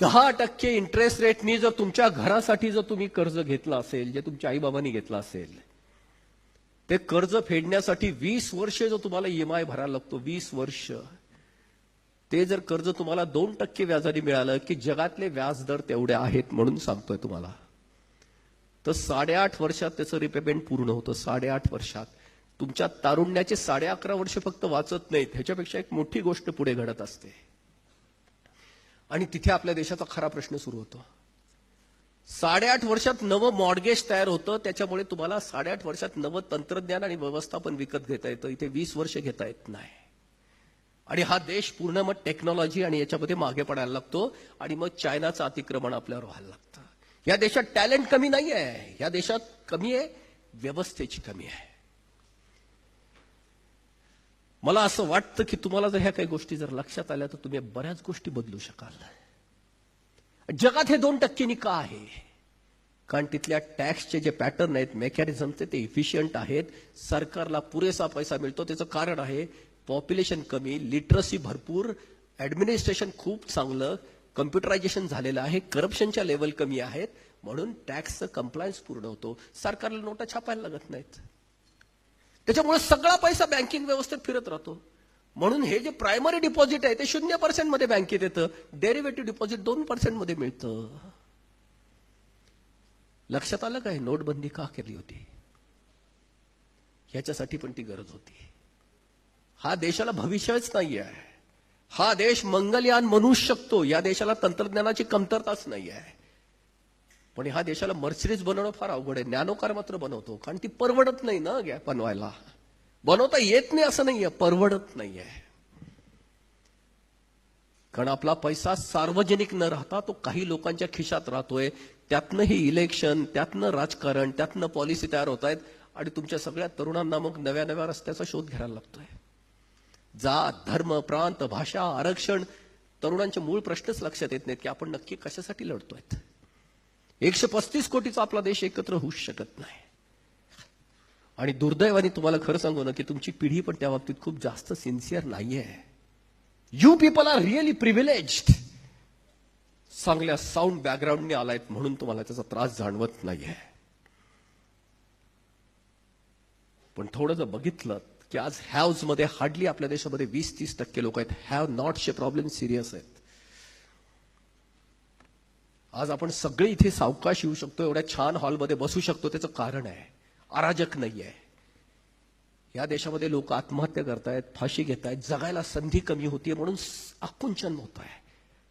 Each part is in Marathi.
दहा टक्के इंटरेस्ट रेटनी जर तुमच्या घरासाठी जर तुम्ही कर्ज घेतलं असेल जे तुमच्या आईबाबांनी घेतलं असेल ते कर्ज फेडण्यासाठी वीस वर्ष जो तुम्हाला ईएमआय भरायला लागतो वीस वर्ष ते जर कर्ज तुम्हाला दोन टक्के व्याजाने मिळालं की जगातले व्याज दर तेवढे आहेत म्हणून सांगतोय तुम्हाला. तर साडेआठ वर्षात त्याचं रिपेमेंट पूर्ण होतं साडेआठ वर्षात. तुमच्या तारुण्याचे साडे अकरा वर्ष फक्त वाचत नाहीत ह्याच्यापेक्षा एक मोठी गोष्ट पुढे घडत असते. आणि तिथे आपल्या देशाचा खरा प्रश्न सुरू होतो. साडेआठ वर्षात नवं मॉडगेज तयार होतं त्याच्यामुळे तुम्हाला साडेआठ वर्षात नवं तंत्रज्ञान आणि व्यवस्थापन विकत घेता येतं. इथे वीस वर्ष घेता येत नाही. आणि हा देश पूर्ण मग टेक्नॉलॉजी आणि याच्यामध्ये मागे पडायला लागतो आणि मग चायनाचं अतिक्रमण आपल्यावर व्हायला लागतं. या देशात टॅलेंट कमी नाही आहे या देशात कमी आहे व्यवस्थेची कमी आहे. मला असं वाटतं की तुम्हाला जर ह्या काही गोष्टी जर लक्षात आल्या तर तुम्ही बऱ्याच गोष्टी बदलू शकाल. जगात हे दोन टक्क्यांनी का आहे. कारण तिथल्या टॅक्सचे जे पॅटर्न आहेत मेकॅनिझमचे ते इफिशियंट आहेत. सरकारला पुरेसा पैसा मिळतो. त्याचं कारण आहे पॉप्युलेशन कमी लिटरसी भरपूर ऍडमिनिस्ट्रेशन खूप चांगलं कम्प्युटरायझेशन झालेलं आहे करप्शनच्या लेवल कमी आहेत. म्हणून टॅक्सचं कंप्लायन्स पूर्ण होतो. सरकारला नोटा छापायला लागत नाहीत. त्याच्यामुळे सगळा पैसा बँकिंग व्यवस्थेत फिरत राहतो. म्हणून हे जे प्रायमरी डिपॉझिट आहे ते शून्य पर्सेंटमध्ये बँकेत येतं डेरिव्हेटिव्ह डिपॉझिट दोन पर्सेंटमध्ये मिळतं. लक्षात आलं काय नोटबंदी का केली होती? ह्याच्यासाठी पण ती गरज होती. हा देशाला भविष्यच नाही आहे हा देश मंगलयान म्हणू शकतो. या देशाला तंत्रज्ञानाची कमतरताच नाही आहे पण ह्या देशाला मर्सिडीज बनवणं फार अवघड आहे. ज्ञानोकार मात्र बनवतो. कारण ती परवडत नाही ना गॅ बनवायला. बनवता येत नाही असं नाहीये. परवडत नाहीये. कारण आपला पैसा सार्वजनिक न राहता तो काही लोकांच्या खिशात राहतोय. त्यातनं ही इलेक्शन त्यातनं राजकारण त्यातनं पॉलिसी तयार होत आहेत आणि तुमच्या सगळ्या तरुणांना मग नव्या नव्या रस्त्याचा शोध घ्यायला लागतोय. जात धर्म प्रांत भाषा आरक्षण तरुणांचे मूळ प्रश्नच लक्षात येत नाहीत की आपण नक्की कशासाठी लढतोय एकशे पस्तीस कोटीचा आपला देश एकत्र होऊ शकत नाही. आणि दुर्दैवाने तुम्हाला खरं सांगू ना की तुमची पिढी पण त्या बाबतीत खूप जास्त सिन्सिअर नाहीये. You people are really privilege चांगल्या साऊंड बॅकग्राऊंडने आलायत म्हणून तुम्हाला त्याचा त्रास जाणवत नाहीये. पण थोडं जर बघितलं की आज हॅव्जमध्ये हार्डली आपल्या देशामध्ये वीस तीस टक्के लोक आहेत. हॅव नॉटचे प्रॉब्लेम सिरियस आहेत. आज आपण सगळे इथे सावकाश येऊ शकतो एवढ्या छान हॉलमध्ये बसू शकतो त्याचं कारण आहे. अराजक नाही आहे. या देशामध्ये लोक आत्महत्या करतायत फाशी घेत आहेत जगायला संधी कमी होतीये म्हणून आकुंचन होत आहे.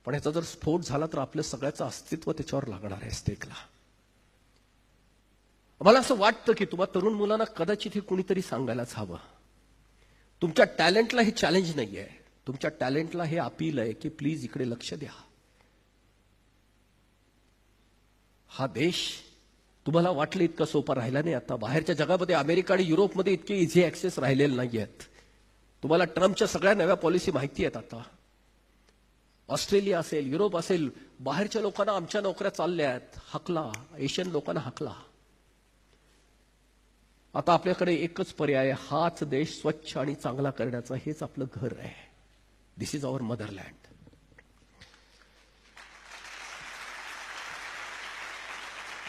पण याचा जर स्फोट झाला तर आपलं सगळ्याचं अस्तित्व त्याच्यावर लागणार आहे स्टेकला. मला असं वाटतं की तुम्हा तरुण मुलांना कदाचित हे कुणीतरी सांगायलाच हवं. तुमच्या टॅलेंटला हे चॅलेंज नाही आहे तुमच्या टॅलेंटला हे अपील आहे की प्लीज इकडे लक्ष द्या. हा देश तुम्हाला वाटलं इतका सोपा राहिला नाही आता? बाहेरच्या जगामध्ये अमेरिका आणि युरोपमध्ये इतके इझी ॲक्सेस राहिलेले नाही आहेत. तुम्हाला ट्रम्पच्या सगळ्या नव्या पॉलिसी माहिती आहेत आता. ऑस्ट्रेलिया असेल युरोप असेल बाहेरच्या लोकांना आमच्या नोकऱ्या चालल्या आहेत. हकला एशियन लोकांना हकला. आता आपल्याकडे एकच पर्याय हाच देश स्वच्छ आणि चांगला करण्याचा. हेच आपलं घर आहे. दिस इज आवर मदरलँड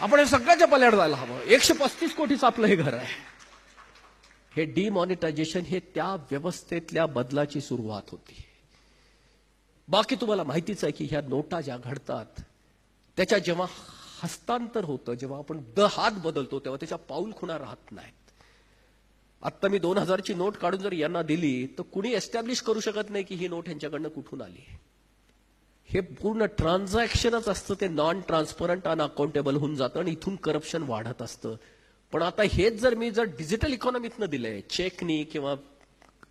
आपण हे सगळ्याच्या पल्याड जायला हवं. एकशे पस्तीस कोटीचं आपलं हे घर आहे. हे डिमॉनिटायझेशन हे त्या व्यवस्थेतल्या बदलाची सुरुवात होती. बाकी तुम्हाला माहितीच आहे की ह्या नोटा ज्या घडतात त्याच्या जेव्हा हस्तांतर होतं जेव्हा आपण द हात बदलतो तेव्हा त्याच्या पाऊल खुणा राहत नाहीत. आत्ता मी दोन हजारची नोट काढून जर यांना दिली तर कुणी एस्टॅब्लिश करू शकत नाही की ही नोट यांच्याकडनं कुठून आली? हे पूर्ण ट्रान्झॅक्शनच असतं ते नॉन ट्रान्सपरंट अन अकाउंटेबल होऊन जातं आणि इथून करप्शन वाढत असतं. पण आता हेच जर मी जर डिजिटल इकॉनॉमीतनं दिलंय चेकनी किंवा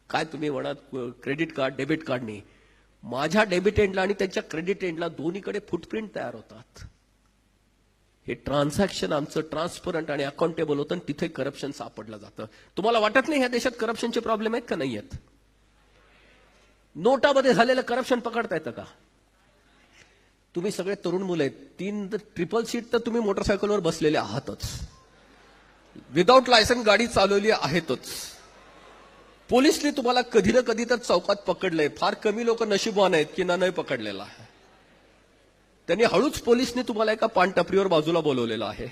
काय तुम्ही म्हणा क्रेडिट कार्ड डेबिट कार्डनी माझ्या डेबिट एंडला आणि त्यांच्या क्रेडिट एंडला दोन्हीकडे फुटप्रिंट तयार होतात. हे ट्रान्झॅक्शन आमचं ट्रान्सपरंट आणि अकाउंटेबल होतं आणि तिथे करप्शन सापडलं जातं. तुम्हाला वाटत नाही ह्या देशात करप्शनचे प्रॉब्लेम आहेत का? नाही आहेत. नोटामध्ये झालेलं करप्शन पकडता येतं का? तुम्ही सगळे तरुण मुलं आहेत. तीन ट्रिपल सीट तर तुम्ही मोटरसायकलवर बसलेले आहातच. विदाऊट लायसन गाडी चालवली आहेतच. पोलिसने तुम्हाला कधी ना कधी तर चौकात पकडलंय. फार कमी लोक नशिबवान आहेत की ना नाही पकडलेला त्यांनी हळूच पोलिसने तुम्हाला एका पानटपरीवर बाजूला बोलवलेलं आहे.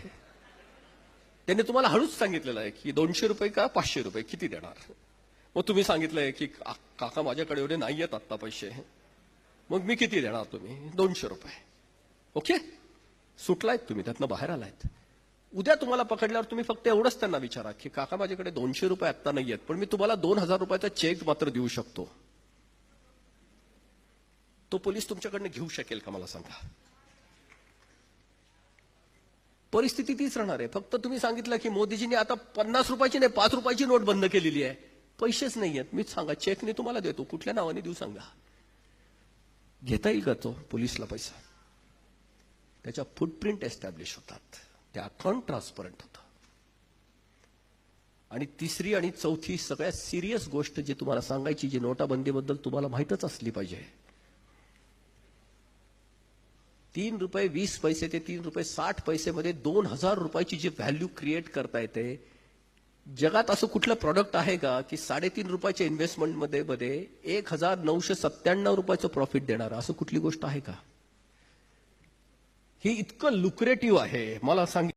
त्यांनी तुम्हाला हळूच सांगितलेलं आहे की दोनशे रुपये का पाचशे रुपये किती देणार? मग तुम्ही सांगितलंय की का- काका माझ्याकडे एवढे नाही आहेत आत्ता पैसे. मग मी किती देणार तुम्ही? दोनशे रुपये. ओके? सुटलायत तुम्ही त्यातनं बाहेर आलायत. उद्या तुम्हाला पकडल्यावर तुम्ही फक्त एवढंच त्यांना विचारा की काका माझ्याकडे दोनशे रुपये आत्ता नाही आहेत पण मी तुम्हाला दोन हजार रुपयाचा चेक मात्र देऊ शकतो. तो पोलीस तुमच्याकडनं घेऊ शकेल का मला सांगा? परिस्थिती तीच राहणार आहे. फक्त तुम्ही सांगितलं की मोदीजींनी आता पन्नास रुपयाची नाही पाच रुपयाची नोट बंद केलेली आहे. पैसेच नाही आहेत मीच सांगा चेकने तुम्हाला देतो. कुठल्या नावाने देऊ सांगा? घेता येईल का तो? पोलिसला पैसा. त्याच्या फुटप्रिंट एस्टॅब्लिश होतात. ते अकाउंट ट्रान्सपरंट होतं. आणि तिसरी आणि चौथी सगळ्यात सिरियस गोष्ट जी तुम्हाला सांगायची जी नोटाबंदीबद्दल तुम्हाला माहीतच असली पाहिजे. तीन रुपये वीस पैसे ते तीन रुपये साठ पैसेमध्ये दोन हजार रुपयाची जी व्हॅल्यू क्रिएट करता येते जगात असं कुठलं प्रॉडक्ट आहे का की साडेतीन रुपयाच्या इन्व्हेस्टमेंटमध्ये मध्ये एक हजार नऊशे सत्त्याण्णव रुपयाचं प्रॉफिट देणार? असं कुठली गोष्ट आहे का? ही इतकं लुक्रेटिव्ह आहे मला सांग